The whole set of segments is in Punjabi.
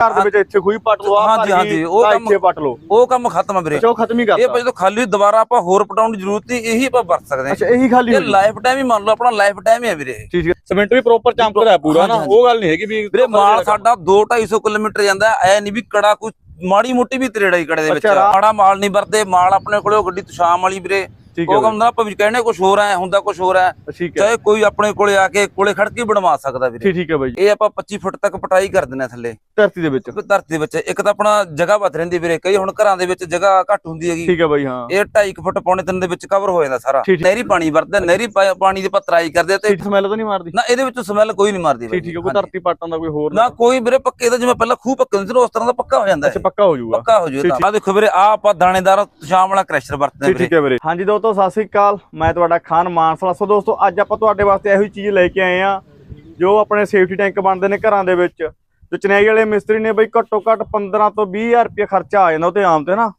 ਘਰ ਦੇ ਵਿੱਚ ਇੱਥੇ ਖੂਹੀ ਪੱਟ ਲਓ ਆ ਹਾਂਜੀ, ਹਾਂਜੀ, ਉਹ ਕੰਮ- ਇੱਥੇ ਪੱਟ ਲਓ। ਉਹ ਕੰਮ ਖਤਮ ਆ ਵੀਰੇ। ਅੱਛਾ ਉਹ ਖਤਮ ਹੀ ਇਹ ਕਰਤਾ ਆਪਾਂ ਜਦੋਂ ਖਾਲੀ ਦੁਬਾਰਾ ਆਪਾਂ ਹੋਰ ਪਟਾਉਣ ਦੀ ਜ਼ਰੂਰਤ ਨਹੀਂ ਇਹੀ ਆਪਾਂ ਵਰਤ ਸਕਦੇ ਅੱਛਾ ਹਾਂ ਇਹੀ ਖਾਲੀ ਇਹ ਲਾਈਫ ਟਾਈਮ ਹੀ ਮੰਨ ਲਓ ਆਪਣਾ ਲਾਈਫ ਟਾਈਮ ਹੀ ਵੀਰੇ। ਠੀਕ ਹੈ। ਸਿਮੈਂਟ ਵੀ ਪ੍ਰੋਪਰ ਚਮਕਦਾ ਹੈ ਪੂਰਾ ਨਾ। ਉਹ ਗੱਲ ਨਹੀਂ ਹੈਗੀ ਵੀ ਵੀਰੇ ਮਾਲ ਸਾਡਾ 2-250 ਕਿਲੋਮੀਟਰ ਜਾਂਦਾ ਐ ਨਹੀਂ ਵੀ ਕੜਾ ਕੋਈ ਮਾੜੀ ਮੋਟੀ ਵੀ ਤਰੇੜਾ ਹੀ ਕੜੇ ਦੇ ਵਿੱਚ। ਅੱਛਾ, ਮਾੜਾ ਮਾਲ ਨਹੀਂ ਵਰਤੇ ਮਾਲ ਆਪਣੇ ਕੋਲੇ ਗੱਡੀ ਤੁਸ਼ਾਮ ਵਾਲੀ ਵੀਰੇ। ਉਹ ਕੰਮ ਦਾ ਆਪਾਂ ਵੀ ਕਹਿੰਦੇ ਕੁਝ ਹੋਰ ਐ ਹੁੰਦਾ ਕੁਝ ਹੋਰ ਐ ਠੀਕ ਹੈ। ਚਾਹੇ ਕੋਈ ਆਪਣੇ ਕੋਲੇ ਆ ਕੇ ਕੋਲੇ ਖੜ ਕੇ ਬਣਵਾ ਸਕਦਾ ਵੀਰੇ। ਠੀਕ ਹੈ ਬਾਈ ਇਹ ਆਪਾਂ 25 ਫੁੱਟ ਤੱਕ ਪਟਾਈ ਕਰ ਦਿੰਦੇ ਆ ਥੱਲੇ। ਧਰਤੀ ਦੇ ਵਿੱਚ। ਧਰਤੀ ਦੇ ਵਿੱਚ ਇੱਕ ਤਾਂ ਆਪਣਾ ਜਗ੍ਹਾ ਬਚ ਰਹਿੰਦੀ ਵੀਰੇ ਕਈ ਹੁਣ ਘਰਾਂ ਦੇ ਵਿੱਚ ਜਗ੍ਹਾ ਘੱਟ ਹੁੰਦੀ ਹੈਗੀ। ਠੀਕ ਹੈ ਬਾਈ ਹਾਂ। ਇਹ 2.5 ਫੁੱਟ ਪੌਣੇ ਤਿੰਨ ਦੇ ਵਿੱਚ ਕਵਰ ਹੋ ਜਾਂਦਾ ਸਾਰਾ। ਨਹਿਰੀ ਪਾਣੀ ਵਰਤਦਾ ਨਹਿਰੀ ਪਾਣੀ ਦੀ ਪਤਰਾਈ ਕਰਦੇ ਤੇ ਸਮੈਲ ਤਾਂ ਨਹੀਂ ਮਾਰਦੀ? ਨਾ ਇਹਦੇ ਵਿੱਚ ਸਮੈਲ ਕੋਈ ਨਹੀਂ ਮਾਰਦੀ ਠੀਕ ਠੀਕ ਹੈ ਕੋਈ। ਧਰਤੀ ਪੱਟਾਂ ਦਾ ਕੋਈ ਹੋਰ ਨਾ ਕੋਈ ਵੀਰੇ ਪੱਕੇ ਦਾ ਜਿਵੇਂ ਪਹਿਲਾਂ ਖੂਹ ਪੱਕੇ ਹੁੰਦੇ ਨਾ, ਉਸ ਤਰ੍ਹਾਂ ਦਾ ਪੱਕਾ ਹੋ ਜਾਂਦਾ ਅੱਛਾ ਪੱਕਾ ਹੋ ਜਾਊਗਾ। ਪੱਕਾ ਹੋ ਜੂ ਠੀਕ- ਤਾਂ ਆ ਦੇਖੋ ਵੀਰੇ ਆ ਆਪਾਂ ਦਾਣੇਦਾਰ ਸ਼ਾਮ ਵਾਲਾ ਕ੍ਰੈਸ਼ਰ ਵਰਤਦੇ ਵੀਰੇ ਠੀਕ ਹੈ ਵੀਰੇ। ਹਾਂਜੀ ਦੋਸਤੋ ਸਤਿ ਸ੍ਰੀ ਅਕਾਲ। ਮੈਂ ਤੁਹਾਡਾ ਖਾਨ ਮਾਨਸਲਾ ਸੋ ਦੋਸਤੋ ਅੱਜ ਆਪਾਂ ਤੁਹਾਡੇ ਵਾਸਤੇ ਇਹੋ ਹੀ ਚੀਜ਼ ਲੈ ਕੇ ਆਏ ਆ ਜੋ ਆਪਣੇ ਸੇਫਟੀ ਟੈਂਕ ਬਣਦੇ ਨੇ ਘਰਾਂ ਦੇ ਵਿੱਚ। ਜੋ ਚਨਈ ਵਾਲੇ ਮਿਸਤਰੀ ਨੇ ਬਈ ਘੱਟੋ ਘੱਟ 15 ਤੋਂ 20000 ਰੁਪਏ ਖਰਚਾ ਆ ਜਾਂਦਾ ਉਹ ਤੇ ਆਮ ਤੇ ਨਾ।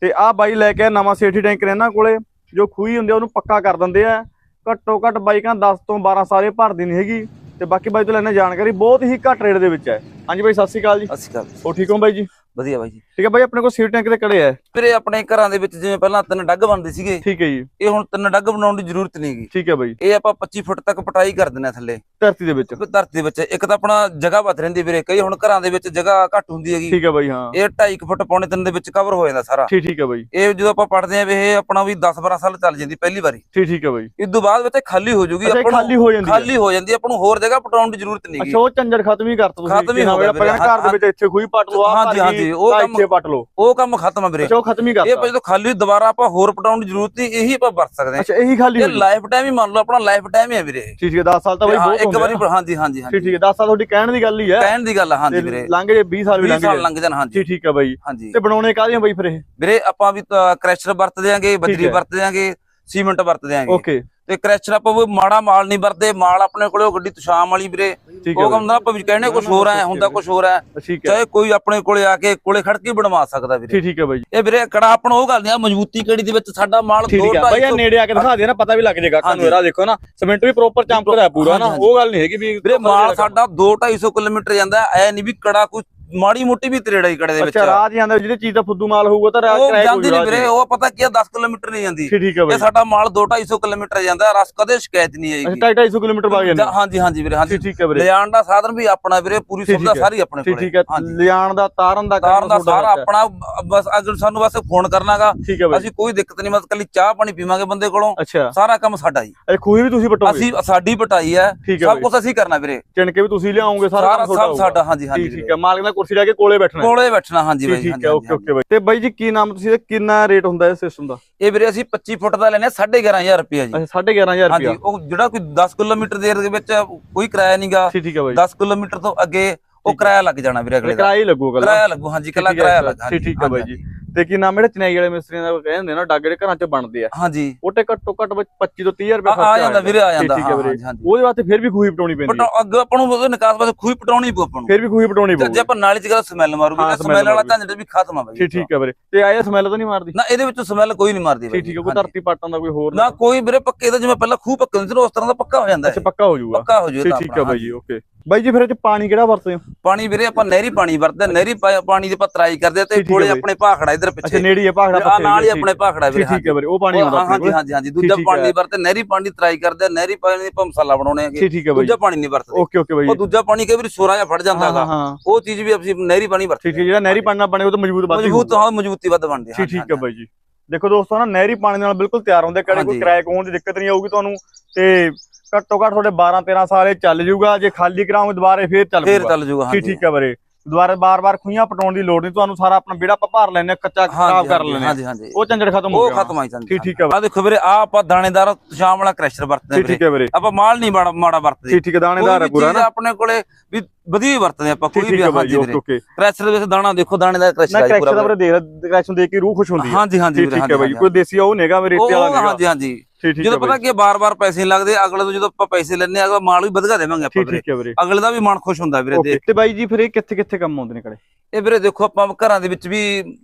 ਤੇ ਆਹ ਬਾਈ ਲੈ ਕੇ ਨਵਾਂ ਸੇਫਟੀ ਟੈਂਕ ਨੇ ਇਹਨਾਂ ਕੋਲੇ ਜੋ ਖੂਹੀ ਹੁੰਦੀ ਆ ਉਹਨੂੰ ਪੱਕਾ ਕਰ ਦਿੰਦੇ ਆ। ਘੱਟੋ ਘੱਟ ਬਾਈਕਾਂ 10 ਤੋਂ 12 ਸਾਰੇ ਭਰਦੀ ਨਹੀਂ ਹੈਗੀ। ਤੇ ਬਾਕੀ ਬਾਈ ਤੋਂ ਲੈਣਾ ਜਾਣਕਾਰੀ ਬਹੁਤ ਹੀ ਘੱਟ ਰੇਟ ਦੇ ਵਿੱਚ ਹੈ। ਹਾਂਜੀ ਬਾਈ ਸਤਿ ਸ੍ਰੀ ਅਕਾਲ ਜੀ। ਅਸੀਂ ਕਰ ਹੋ ਠੀਕ ਹੋ ਬਾਈ ਜੀ? ਵਧੀਆ ਬਾਈ ਜੀ। ਠੀਕ ਹੈ ਬਾਈ ਆਪਣੇ ਕੋਲ ਸੇਫਟੀ ਟੈਂਕ ਦੇ ਕੜੇ ਆ? ਵੀਰੇ ਆਪਣੇ ਘਰਾਂ ਦੇ ਵਿੱਚ ਜਿਵੇਂ ਪਹਿਲਾਂ ਤਿੰਨ ਡੱਗ ਬਣਦੇ ਸੀਗੇ ਠੀਕ ਹੈ ਜੀ। ਇਹ ਹੁਣ ਤਿੰਨ ਡੱਗ ਬਣਾਉਣ ਦੀ ਜ਼ਰੂਰਤ ਨਹੀਂਗੀ ਠੀਕ ਹੈ ਬਾਈ। ਇਹ ਆਪਾਂ 25 ਫੁੱਟ ਤੱਕ ਪਟਾਈ ਕਰ ਦਿੰਦੇ ਆ ਥੱਲੇ। ਧਰਤੀ ਦੇ ਵਿੱਚ। ਧਰਤੀ ਦੇ ਵਿੱਚ। ਇੱਕ ਤਾਂ ਆਪਣਾ ਜਗ੍ਹਾ ਬਚ ਰਹਿੰਦੀ ਵੀਰੇ ਕਈ ਹੁਣ ਘਰਾਂ ਦੇ ਵਿੱਚ ਜਗ੍ਹਾ ਘੱਟ ਹੁੰਦੀ ਹੈਗੀ। ਠੀਕ ਹੈ ਬਾਈ ਹਾਂ। ਇਹ 2.5 ਫੁੱਟ ਪੌਣੇ ਤਿੰਨ ਦੇ ਵਿੱਚ ਕਵਰ ਹੋ ਜਾਂਦਾ ਸਾਰਾ। ਠੀਕ ਠੀਕ ਹੈ ਬਾਈ। ਇਹ ਜਦੋਂ ਆਪਾਂ ਪੜਦੇ ਆ ਵੀ ਇਹ ਆਪਣਾ ਵੀ 10 12 ਸਾਲ ਚੱਲ ਜਾਂਦੀ ਪਹਿਲੀ ਵਾਰੀ। ਠੀਕ ਠੀਕ ਹੈ ਬਾਈ। ਇਸ ਤੋਂ ਬਾਅਦ ਵਿੱਚ ਖਾਲੀ ਹੋ ਜੂਗੀ ਇਹ ਖਾਲੀ ਹੋ ਜਾਂਦੀ ਖਾਲੀ ਹੋ ਜਾਂਦੀ ਆਪਾਂ ਨੂੰ ਹੋਰ ਜਗ੍ਹਾ ਪਟਾਉਣ ਦੀ ਜ਼ਰੂਰਤ ਨਹੀਂ ਅੱਛਾ ਉਹ ਝੰਜਟ ਖਤਮ ਹੀ ਕਰਤਾ ਤੁਸੀਂ। ਖਤਮ ਹੀ ਹੋ ਗਿਆ ਆਪਾਂ ਕਹਿੰਦੇ ਘਰ ਦੇ ਵਿੱਚ ਇੱਥੇ ਖੂਹੀ ਪੱਟ ਆ ਹਾਂਜੀ, ਹਾਂਜੀ, ਉਹ ਕੰਮ- ਪੱਟ ਲਓ। ਉਹ ਕੰਮ ਖਤਮ ਆ ਵੀਰੇ। ਅੱਛਾ ਉਹ ਖਤਮ ਹੀ ਇਹ ਕਰਤਾ ਆਪਾਂ ਜਦੋਂ ਖਾਲੀ ਦੁਬਾਰਾ ਆਪਾਂ ਹੋਰ ਪਟਾਉਣ ਦੀ ਜ਼ਰੂਰਤ ਨਹੀਂ ਇਹੀ ਆਪਾਂ ਵਰਤ ਸਕਦੇ ਹਾਂ। ਅੱਛਾ ਇਹੀ ਖਾਲੀ ਇਹ ਲਾਈਫ ਟਾਈਮ ਹੀ ਮੰਨ ਲਓ ਆਪਣਾ ਲਾਈਫ ਟਾਈਮ ਹੀ ਹੈ ਵੀਰੇ। ਠੀਕ ਹੈ 10 ਸਾਲ ਤਾਂ ਬਾਈ ਬਹੁਤ ਇੱਕ ਵਾਰੀ ਆ। ਹਾਂਜੀ ਹਾਂਜੀ ਹਾਂਜੀ। ਠੀਕ ਹੈ 10 ਸਾਲ ਤੁਹਾਡੀ ਕਹਿਣ ਦੀ ਗੱਲ ਹੀ ਹੈ। ਕਹਿਣ ਦੀ ਗੱਲ ਆ, ਹਾਂਜੀ ਵੀਰੇ। ਲੰਘ ਜੇ 20 ਸਾਲ ਵੀ 20 ਲੰਘ ਸਾਲ ਜੇ ਲੰਘ ਜਾਣ ਹਾਂਜੀ। ਠੀਕ ਹੈ ਬਾਈ। ਹਾਂਜੀ। ਤੇ ਬਣਾਉਣੇ ਕਾਹਦੀਆਂ ਬਾਈ ਫਿਰ ਇਹ? ਵੀਰੇ ਆਪਾਂ ਵੀ ਕ੍ਰੈਸ਼ਰ ਵਰਤ ਦਿਆਂਗੇ ਬਜਰੀ ਹੈ। ਵਰਤ ਦਿਆਂਗੇ ਸੀਮੈਂਟ ਵਰਤ ਦਿਆਂਗੇ। ਓਕੇ। ਤੇ ਕ੍ਰੈਸ਼ਰ ਆਪਾਂ ਵੀ ਮਾੜਾ ਮਾਲ ਨਹੀਂ ਵਰਤੇ ਮਾਲ ਆਪਣੇ ਕੋਲੇ ਉਹ ਗੱਡੀ ਤੁਸ਼ਾਮ ਵਾਲੀ ਵੀਰੇ। ਉਹ ਕੰਮ ਦਾ ਆਪਾਂ ਵੀ ਕਹਿੰਦੇ ਕੁਝ ਹੋਰ ਐ ਹੁੰਦਾ ਕੁਝ ਹੋਰ ਬਾਈ। ਹੈ। ਚਾਹੇ ਕੋਈ ਆਪਣੇ ਕੋਲੇ ਆ ਕੇ ਕੋਲੇ ਖੜ ਕੇ ਬਣਵਾ ਸਕਦਾ ਵੀਰੇ। ਠੀਕ ਹੈ ਬਾਈ। ਇਹ ਵੀਰੇ ਕੜਾ ਆਪਣਾ ਉਹ ਗੱਲ ਨਹੀਂ ਆ ਮਜ਼ਬੂਤੀ ਕਿਹੜੀ ਦੇ ਵਿੱਚ ਸਾਡਾ ਮਾਲ ਠੀਕ ਦੋ ਬਾਈ ਢਾਈ ਸੌ- ਨੇੜੇ ਆ ਕੇ ਦਿਖਾ ਦੇ ਨਾ ਪਤਾ ਵੀ ਲੱਗ ਜਾਏਗਾ ਤੁਹਾਨੂੰ। ਇਹਦਾ ਦੇਖੋ ਨਾ ਸਿਮੈਂਟ ਵੀ ਪ੍ਰੋਪਰ ਚਮਕਦਾ ਹੈ ਪੂਰਾ ਨਾ ਉਹ ਗੱਲ ਨਹੀਂ ਹੈਗੀ ਵੀ ਵੀਰੇ ਮਾਲ ਸਾਡਾ 2-250 ਕਿਲੋਮੀਟਰ ਜਾਂਦਾ ਐ ਨਹੀਂ ਵੀ ਕੜਾ ਕੋਈ ਮਾੜੀ ਮੋਟੀ ਵੀ ਤਰੇੜਾ ਹੀ ਕੜੇ ਦੇ ਵਿੱਚ। ਅੱਛਾ ਰਾਹ ਚ ਜਾਂਦਾ ਜਿਹੜੀ ਚੀਜ਼ ਦਾ ਫੁੱਦੂ ਮਾਲ ਹੋਊਗਾ ਤਾਂ ਰਾਹ ਉਹ ਕਿਰਾਏ ਜਾਂਦੀ ਨਹੀਂ ਵੀਰੇ ਉਹ ਪਤਾ ਕੀ ਆ 10 ਕਿਲੋਮੀਟਰ ਨਹੀਂ ਜਾਂਦੀ। ਇਹ ਸਾਡਾ ਮਾਲ 2-250 ਕਿਲੋਮੀਟਰ ਜਾਂਦਾ ਰਸ ਕਦੇ ਸ਼ਿਕਾਇਤ ਨਹੀਂ ਆਏਗੀ। ਅੱਛਾ 250 ਕਿਲੋਮੀਟਰ ਬਾਗ ਜਾਂਦੇ। ਹਾਂਜੀ ਹਾਂਜੀ ਵੀਰੇ ਹਾਂਜੀ। ਠੀਕ ਹੈ ਵੀਰੇ। ਲਿਜਾਣ ਦਾ ਸਾਧਨ ਵੀ ਆਪਣਾ ਵੀਰੇ ਪੂਰੀ ਸੁਵਿਧਾ। ਸਾਰੀ ਆਪਣੇ ਕੋਲੇ। ਠੀਕ ਹੈ ਲਿਆਣ ਦਾ ਤਾਰਨ ਦਾ ਕਾਰ ਦਾ ਸਾਰਾ। ਆਪਣਾ ਬਸ ਅਗਰ ਸਾਨੂੰ ਬਸ ਫੋਨ ਕਰਨਾਗਾ ਅਸੀਂ ਕੋਈ ਦਿੱਕਤ ਨਹੀਂ ਬਸ ਕੱਲੀ ਚਾਹ ਪਾਣੀ ਪੀਵਾਂਗੇ ਬੰਦੇ ਕੋਲੋਂ। ਸਾਰਾ ਕੰਮ ਸਾਡਾ ਜੀ ਇਹ ਖੂਹੀ ਵੀ ਤੁਸੀਂ ਪਟੋਗੇ। ਅਸੀਂ ਸਾਡੀ ਪਟਾਈ ਹੈ। ਸਭ ਕੁਝ ਅਸੀਂ ਕਰਨਾ ਵੀਰੇ। ਚਿਣਕੇ ਵੀ ਤੁਸੀਂ ਲਿਆਓਗੇ ਸਾਰਾ ਕੰਮ ਤੁਹਾਡਾ ਸਾਡਾ ਹਾਂਜੀ ਹਾਂਜੀ ਠੀਕ ਹੈ ਮਾਲਕ ਦਾ ਕੁਰਸੀ ਲੈ ਕੇ ਕੋਲੇ ਬੈਠਣਾ। ਕੋਲੇ ਬੈਠਣਾ ਹਾਂਜੀ ਬਾਈ ਠੀਕ ਹਾਂਜੀ, ਹੈ ਓਕੇ ਹਾਂਜੀ। Okay bye. ਤੇ ਬਾਈ ਜੀ ਕੀ ਨਾਮ ਤੁਸੀਂ ਕਿੰਨਾ ਰੇਟ ਹੁੰਦਾ ਇਸ ਸਿਸਟਮ ਦਾ? ਇਹ ਵੀਰੇ ਅਸੀਂ 25 ਫੁੱਟ ਦਾ ਲੈਨੇ 11500 ਰੁਪਏ ਜੀ। ਅੱਛਾ 11500 ਹਾਂਜੀ ਰੁਪਿਆ ਉਹ ਜਿਹੜਾ ਕੋਈ 10 ਕਿਲੋਮੀਟਰ ਦੇ ਦੇ ਵਿੱਚ ਕੋਈ ਕਿਰਾਇਆ ਨਹੀਂਗਾ ਠੀਕ ਠੀਕ ਹੈ ਬਾਈ। 10 ਕਿਲੋਮੀਟਰ ਤੋਂ ਅੱਗੇ ਉਹ ਕਿਰਾਇਆ ਲੱਗ ਜਾਣਾ ਵੀਰੇ ਅਗਲੇ ਦਾ ਕਿਰਾਇਆ ਹੀ ਲੱਗੂਗਾ ਕਿਰਾਇਆ ਲੱਗੂ ਹਾਂਜੀ ਕੱਲਾ ਕਿਰਾਇਆ ਲੱਗਾ ਠੀਕ ਠੀਕ ਹੈ ਬਾਈ ਜੀ। ਤੇ ਕੀ ਨਾਮ ਜਿਹੜੇ ਚਨਈ ਵਾਲੇ ਮਿਸਤਰੀਆਂ ਦਾ ਕਹਿੰਦੇ ਨਾ ਡੱਗ ਜਿਹੜੇ ਘਰਾਂ 'ਚ ਬਣਦੇ ਆ। ਹਾਂਜੀ। ਉਹ ਤੇ ਘੱਟੋ ਘੱਟ 25 ਤੋਂ 30000 ਰੁਪਏ ਆ- ਖਰਚਾ ਆ ਜਾਂਦਾ ਵੀਰੇ ਆ ਜਾਂਦਾ ਠੀਕ ਹੈ ਵੀਰੇ। ਹਾਂਜੀ ਹਾਂਜੀ। ਉਹਦੇ ਵਾਸਤੇ ਫਿਰ ਵੀ ਖੂਹੀ ਪਟਾਉਣੀ ਪੈਂਦੀ ਹੈ। ਅੱਗੇ ਆਪਾਂ ਨੂੰ ਨਿਕਾਸ ਵਾਸਤੇ ਖੂਹੀ ਪਟਾਉਣੀ ਪਊ ਆਪਾਂ ਨੂੰ। ਫਿਰ ਵੀ ਖੂਹੀ ਪਟਾਉਣੀ ਤੇ ਜੇ ਆਪਾਂ ਨਾਲੀ ਚ ਗਾ ਸਮੈਲ ਮਾਰੂਗੀ ਸਮੈਲ ਵਾਲਾ। ਝੰਜਟ ਵੀ ਖਤਮ ਆ ਬਾਈ। ਠੀਕ ਹੈ ਵੀਰੇ। ਤੇ ਆਇਆ ਸਮੈਲ ਤਾਂ ਨਹੀਂ ਮਾਰਦੀ? ਨਾ ਇਹਦੇ ਵਿੱਚ ਸਮੈਲ ਕੋਈ ਨਹੀਂ ਮਾਰਦੀ ਠੀਕ ਠੀਕ ਹੈ ਕੋਈ। ਧਰਤੀ ਪਾਟਾਂ ਦਾ ਕੋਈ ਹੋਰ ਨਾ ਕੋਈ ਵੀਰੇ ਪੱਕੇ ਦਾ ਜਿਵੇਂ ਪਹਿਲਾਂ ਖੂਹ ਪੱਕੇ ਹੁੰਦੇ ਸੀ ਉਸ ਤਰ੍ਹਾਂ ਦਾ ਪੱਕਾ ਹੋ ਜਾਂਦਾ ਅੱਛਾ ਪੱਕਾ ਹੋ ਜਾਊਗਾ। ਪੱਕਾ ਹੋ ਜੂ ਠੀਕ ਠੀਕ ਹੈ ਬਾਈ ਓਕੇ। ਬਾਈ ਜੀ ਫਿਰ ਇਹ 'ਚ ਪਾਣੀ ਕਿਹੜਾ ਵਰਤਦੇ ਹੋ? ਪਾਣੀ ਵੀਰੇ ਆਪਾਂ ਨਹਿਰੀ ਪਾਣੀ ਵਰਤਦੇ ਹਾਂ, ਨਹਿਰੀ ਪਾ- ਪਾਣੀ ਦੀ ਪਤਰਾਈ ਕਰਦੇ ਆ ਤੇ ਹੈ ਬਾਈ। ਆਪਣੇ ਭਾਖੜਾ ਇਧਰ ਅੱਛਾ ਪਿੱਛੇ। ਨੇੜੀ ਹੈ ਪਾਖੜਾ ਆ ਪੱਥੇ ਨਾਲ ਹੀ ਆਪਣੇ ਭਾਖੜਾ ਵੀਰੇ ਠੀਕ ਹੈ ਵੀਰੇ ਉਹ ਪਾਣੀ ਆਉਂਦਾ ਹਾਂ ਆਪਣੇ ਹਾਂਜੀ ਕੋਲ। ਹਾਂਜੀ ਹਾਂਜੀ। ਦੂਜਾ ਠੀਕ ਪਾਣੀ ਹੈ। ਨਹੀਂ ਵਰਤੇ ਨਹਿਰੀ ਪਾਣੀ ਦੀ ਤਰਾਈ ਕਰਦੇ ਆ ਨਹਿਰੀ ਪਾਣੀ ਦੀ ਆਪਾਂ ਮਸਾਲਾ ਬਣਾਉਣੇ ਹੈਗੇ। ਠੀਕ ਠੀਕ ਹੈ ਬਾਈ। ਦੂਜਾ ਪਾਣੀ ਨਹੀਂ ਵਰਤਦੇ। Okay okay bye. ਉਹ ਦੂਜਾ ਪਾਣੀ ਕਈ ਵਾਰੀ ਸੋਰਾ ਜਿਹਾ ਫੜ ਜਾਂਦਾ ਹਾਂ ਹੈਗਾ। ਹਾਂ। ਉਹ ਚੀਜ਼ ਵੀ ਅਸੀਂ ਨਹਿਰੀ ਪਾਣੀ ਵਰਤਦੇ ਠੀਕ ਹੈ ਜਿਹੜਾ ਨਹਿਰੀ ਪਾਣੀ ਨਾਲ ਬਣੇ ਉਹ ਤਾਂ ਮਜ਼ਬੂਤ ਬਾਤ ਮਜ਼ਬੂਤ ਹਾਂ ਮਜ਼ਬੂਤੀ ਵੱਧ ਬਣਦੀ ਠੀਕ ਠੀਕ ਹੈ ਬਾਈ ਜੀ। ਦੇਖੋ ਦੋਸਤੋ ਨਾ ਨਹਿਰੀ ਪਾਣੀ ਨਾਲ ਬਿਲਕੁਲ ਤਿਆਰ ਹੁੰਦੇ ਕਿਹੜੇ ਕੋਈ ਹਾਂਜੀ। ਕੋਣ ਦੀ ਦਿੱਕਤ ਨਹੀਂ ਆਊਗੀ ਤੁਹਾਨੂੰ ਤੇ ਘੱਟੋ ਘੱਟ ਤੁਹਾਡੇ 12 13 ਸਾਲੇ ਚੱਲ ਜਾਊਗਾ ਜੇ ਖਾਲੀ ਕਰਾਉਂਗੇ ਦੁਬਾਰੇ ਫੇਰ ਚੱਲ ਫੇਰ ਚੱਲ ਜੂਗਾ ਠੀਕ ਠੀਕ ਹੈ ਵੀਰੇ? ਦੁਬਾਰਾ ਬਾਰ-ਬਾਰ ਖੂਹੀਆਂ ਪਟਾਉਣ ਦੀ ਲੋੜ ਨਹੀਂ ਤੁਹਾਨੂੰ ਸਾਰਾ ਆਪਣਾ ਆਪਾਂ ਭਰ ਲੈਣੇ ਕੱਚਾ ਖਰਾਬ ਕਰ ਲੈਣੇ ਹਾਂਜੀ ਹਾਂਜੀ। ਉਹ ਝੰਜਟ ਖਤਮ ਹੋ ਉਹ ਗਿਆ। ਖਤਮ ਆਈ ਜਾਂਦੀ ਠੀਕ ਠੀਕ ਹੈ ਆ ਦੇਖੋ ਵੀਰੇ ਆ ਆਪਾਂ ਦਾਣੇਦਾਰ ਸ਼ਾਮ ਵਾਲਾ ਕ੍ਰੈਸ਼ਰ ਵਰਤਦੇ ਠੀਕ ਵੀਰੇ। ਠੀਕ ਹੈ ਵੀਰੇ? ਆਪਾਂ ਮਾਲ ਨਹੀਂ ਮਾੜਾ ਮਾੜਾ ਵਰਤਦੇ। ਠੀਕ ਠੀਕ ਹੈ ਦਾਣੇਦਾਰ ਹੈ ਪੂਰਾ ਨਾ। ਆਪਣੇ ਕੋਲੇ ਵੀ ਵਧੀਆ ਹੀ ਵਰਤਦੇ ਆਪਾਂ ਕੋਈ ਵੀ ਹੈ ਹਾਂਜੀ ਵੀਰੇ। ਕ੍ਰੈਸ਼ਰ ਦੇ ਵਿੱਚ ਦਾਣਾ ਦੇਖੋ ਦਾਣੇਦਾਰ ਕ੍ਰੈਸ਼ਰ ਨਾ ਆ ਜੀ ਕਰੈਕਸ਼ਨ ਦਾ ਪੂਰਾ ਵੀਰੇ। ਦੇਖ ਕਰੈਕਸ਼ਨ ਦੇਖ ਕੇ ਰੂਹ ਖੁਸ਼ ਹੁੰਦੀ ਹੈ। ਹਾਂਜੀ ਹਾਂਜੀ ਠੀਕ ਵੀਰੇ ਹੈ ਬਾਈ ਕੋਈ ਦੇਸੀ ਉਹ ਨੇਗਾ ਉਹ ਰੇਤੇ ਵਾਲਾ ਹਾਂਜੀ। ਠੀਕ ਠੀਕ ਹੈ ਜਦੋਂ ਪਤਾ ਕੀ ਬਾਰ-ਬਾਰ ਪੈਸੇ ਲੱਗਦੇ ਅਗਲੇ ਤੋਂ ਜਦੋਂ ਆਪਾਂ ਪੈਸੇ ਲੈਣੇ ਆ ਮਾਲ ਵੀ ਵਧਗਾ ਦੇਵਾਂਗੇ ਆਪਾਂ ਠੀਕ ਹੈ ਵੀਰੇ। ਅਗਲੇ ਦਾ ਵੀ ਮਨ ਖੁਸ਼ ਹੁੰਦਾ ਵੀਰੇ ਦੇਖ ਤੇ ਬਾਈ ਜੀ ਫਿਰ ਇਹ ਕਿੱਥੇ ਕਿੱਥੇ ਕੰਮ ਆਉਂਦੇ ਨੇ ਕੜੇ ਇਹ ਵੀਰੇ ਦੇਖੋ ਆਪਾਂ ਘਰਾਂ ਦੇ ਵਿੱਚ ਵੀ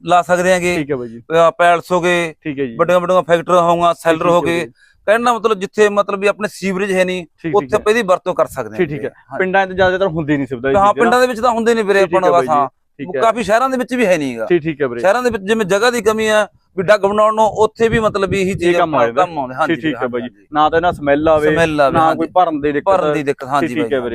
ਲਾ ਸਕਦੇ ਆਂਗੇ ਠੀਕ ਹੈ ਬਾਈ ਜੀ। ਪੈਲਸ ਹੋ ਗਏ ਠੀਕ ਹੈ ਜੀ। ਵੱਡੀਆਂ ਵੱਡੀਆਂ ਫੈਕਟਰੀਆਂ ਹੋਊਗਾ ਸੈਲਰ ਹੋ ਗਏ। ਕਹਿਣ ਮਤਲਬ ਜਿੱਥੇ ਮਤਲਬ ਵੀ ਆਪਣੇ ਸੀਵਰੇਜ ਹੈ ਨਹੀਂ ਉੱਥੇ ਇਹਦੀ ਵਰਤੋਂ ਕਰ ਸਕਦੇ ਹਾਂ ਠੀਕ ਹੈ। ਪਿੰਡਾਂ 'ਚ ਜ਼ਿਆਦਾਤਰ ਹੁੰਦੀ ਨਹੀਂ ਸੁਵਿਧਾ ਹਾਂ ਪਿੰਡਾਂ ਦੇ ਵਿੱਚ ਤਾਂ ਹੁੰਦੇ ਨਹੀਂ ਵੀਰੇ ਠੀਕ ਆਪਾਂ ਨੂੰ ਹੈ ਬਸ ਬਾਈ ਹਾਂ ਠੀਕ ਹੈ। ਕਾਫੀ ਸ਼ਹਿਰਾਂ ਦੇ ਵਿੱਚ ਵੀ ਹੈ ਨਹੀਂਗਾ ਠੀਕ ਠੀਕ ਹੈ ਵੀਰੇ। ਸ਼ਹਿਰਾਂ ਦੇ ਵਿੱਚ ਜਿਵੇਂ ਜਗ੍ਹਾ ਦੀ ਕਮੀ ਆ ਵੀ ਡੱਗ ਬਣਾਉਣ ਨੂੰ ਉੱਥੇ ਵੀ ਮਤਲਬ ਇਹੀ ਚੀਜ਼ ਕੰਮ ਆਉਂਦਾ। ਹਾਂਜੀ ਠੀਕ ਹੈ ਬਾਈ ਨਾ ਤਾਂ ਇਹਨਾਂ ਸਮੈਲ ਆਵੇ ਨਾ। ਕੋਈ ਭਰਨ ਦੀ ਦਿੱਕਤ ਭਰਨ ਦੀ ਦਿੱਕਤ ਹਾਂਜੀ ਠੀਕ ਹੈ ਬਾਈ ਵੀਰੇ